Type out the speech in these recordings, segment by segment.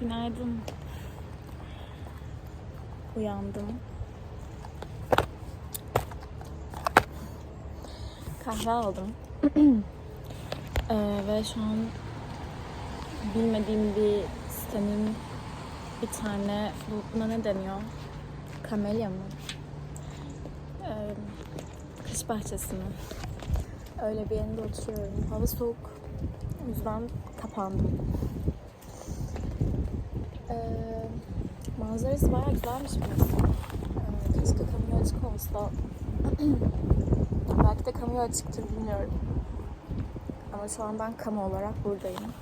Günaydın. Uyandım. Kahve aldım. Ee, ve şu an bilmediğim bir sitenin bir tane, bu- buna ne deniyor? Kamelya mı? Ee, kış bahçesi? Öyle bir yerinde oturuyorum. Hava soğuk. O yüzden kapandım. Ee, manzarası bayağı güzelmiş burası. Ee, keşke kamera açık olsa. Belki de kamera açıktır bilmiyorum. Ama şu an ben kamu olarak buradayım.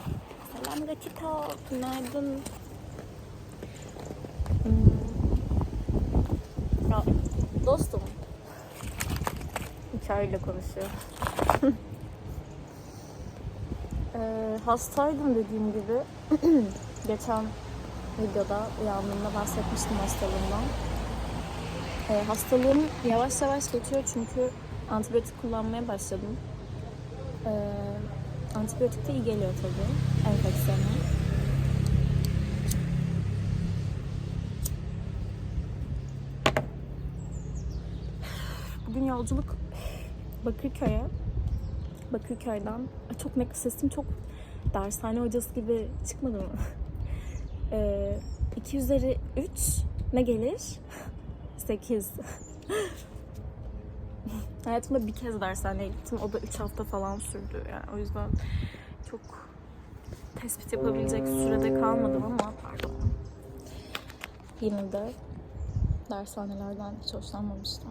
Selam Rakita, günaydın. Hmm. Ya, dostum. Hikayeyle konuşuyor. Ee, hastaydım dediğim gibi. Geçen videoda uyandığımda bahsetmiştim hastalığımdan. Ee, hastalığım yavaş yavaş geçiyor çünkü antibiyotik kullanmaya başladım. Ee, antibiyotik de iyi geliyor tabii enfeksiyona. Bugün yolculuk Bakırköy'e. Bakırköy'den. Ay çok ne sesim çok dershane hocası gibi çıkmadı mı? Ee, 2 üzeri 3 ne gelir? 8. Hayatımda bir kez dershaneye gittim. O da 3 hafta falan sürdü. Yani o yüzden çok tespit yapabilecek sürede kalmadım ama pardon. Yine de dershanelerden hiç hoşlanmamıştım.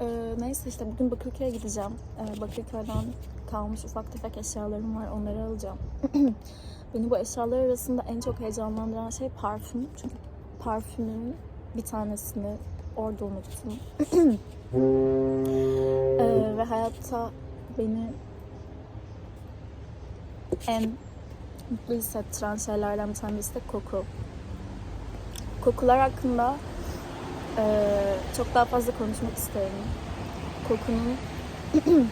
Ee, neyse işte bugün Bakırköy'e gideceğim. Ee, Bakırköy'den kalmış ufak tefek eşyalarım var. Onları alacağım. Beni bu eşyalar arasında en çok heyecanlandıran şey parfüm. Çünkü parfümün bir tanesini orada unuttum. Ee, ve hayatta beni en mutlu hissettiren şeylerden bir tanesi de koku. Kokular hakkında ee, çok daha fazla konuşmak isterim. Kokunun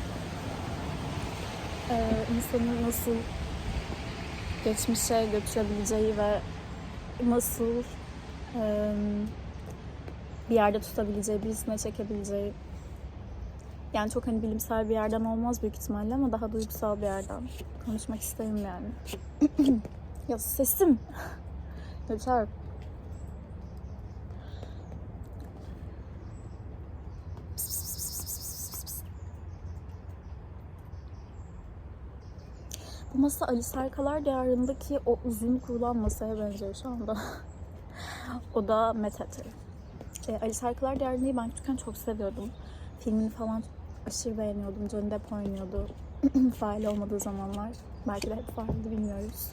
ee, insanı nasıl geçmişe götürebileceği ve nasıl ee, bir yerde tutabileceği, birisine çekebileceği yani çok hani bilimsel bir yerden olmaz büyük ihtimalle ama daha duygusal bir yerden konuşmak isterim yani. ya sesim. Yeter. Bu masa Ali Serkalar Diyarı'ndaki o uzun kurulan masaya benziyor şu anda. o da Metete. E, Ali Serkalar Diyarı'nı ben küçükken çok seviyordum. Filmini falan aşırı beğeniyordum. Johnny Depp oynuyordu. Fail olmadığı zamanlar. Belki de hep faildi bilmiyoruz.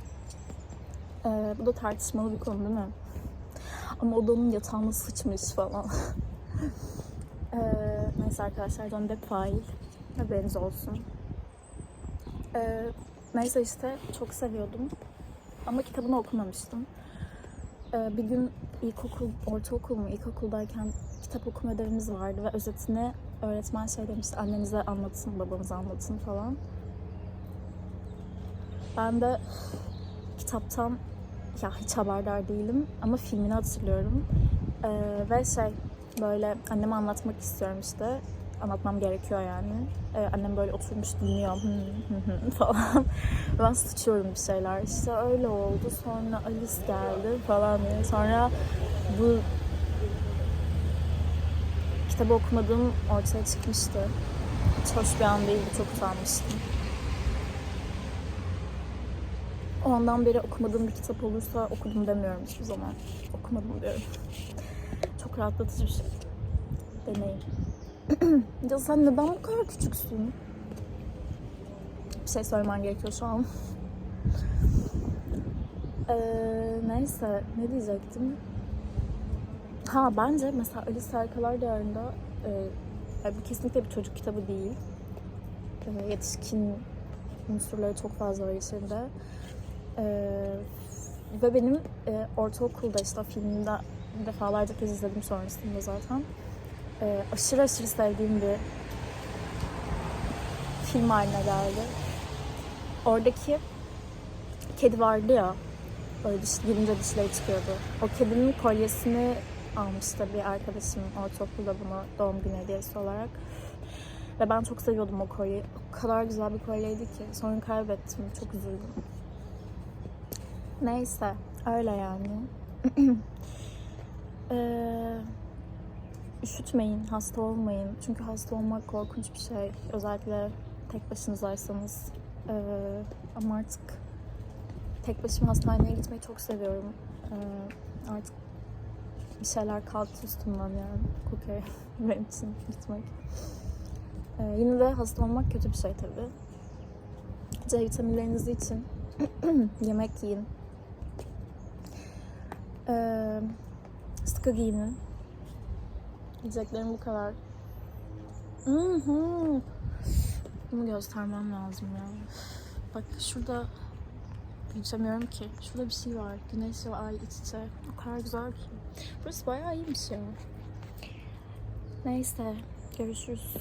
E, bu da tartışmalı bir konu değil mi? Ama o da onun yatağına sıçmış falan. e, neyse arkadaşlar Johnny Depp fail. Haberiniz olsun. E, neyse işte çok seviyordum. Ama kitabını okumamıştım. E, bir gün ilkokul, ortaokul mu, ilkokuldayken kitap okuma ödevimiz vardı ve özetini öğretmen şey demişti, annenize anlatın, babanıza anlatın falan. Ben de kitaptan ya hiç haberdar değilim ama filmini hatırlıyorum. Ee, ve şey böyle anneme anlatmak istiyorum işte. Anlatmam gerekiyor yani. Ee, annem böyle oturmuş dinliyor falan. ben sıçıyorum bir şeyler. İşte öyle oldu. Sonra Alice geldi falan diye. Sonra bu kitabı okumadığım ortaya çıkmıştı. Hiç hoş bir an değildi. Çok utanmıştım. O beri okumadığım bir kitap olursa okudum demiyorum hiçbir zaman. Okumadım diyorum. Çok rahatlatıcı bir şey. Deneyim. ya sen neden bu kadar küçüksün? Bir şey söylemen gerekiyor şu an. Ee, neyse ne diyecektim? Ha bence mesela Ali Serkalar Diyarı'nda e, bu kesinlikle bir çocuk kitabı değil. E, yetişkin unsurları çok fazla var içinde. E, ve benim e, ortaokulda işte o filminde defalarca kez izledim sonrasında zaten. E, aşırı aşırı sevdiğim bir film haline geldi. Oradaki kedi vardı ya Böyle diş, girince dişleri çıkıyordu. O kedinin kolyesini almıştı bir arkadaşım ortaokulda bunu doğum günü hediyesi olarak. Ve ben çok seviyordum o kolyeyi. O kadar güzel bir kolyeydi ki. Sonra kaybettim. Çok üzüldüm. Neyse. Öyle yani. Ee, üşütmeyin, hasta olmayın. Çünkü hasta olmak korkunç bir şey. Özellikle tek başınızaysanız. Ee, ama artık tek başıma hastaneye gitmeyi çok seviyorum. Ee, artık bir şeyler kalktı üstümden yani. Okey. Benim için gitmek. Ee, yine de hasta olmak kötü bir şey tabii. C vitaminleriniz için yemek yiyin. Ee, sıkı giyinin. Diyeceklerim bu kadar. Hı hı. Bunu göstermem lazım ya. Bak şurada geçemiyorum ki. Şurada bir şey var. Güneş ve ay iç içe. O kadar güzel ki. Burası bayağı iyiymiş ya. Neyse. Görüşürüz.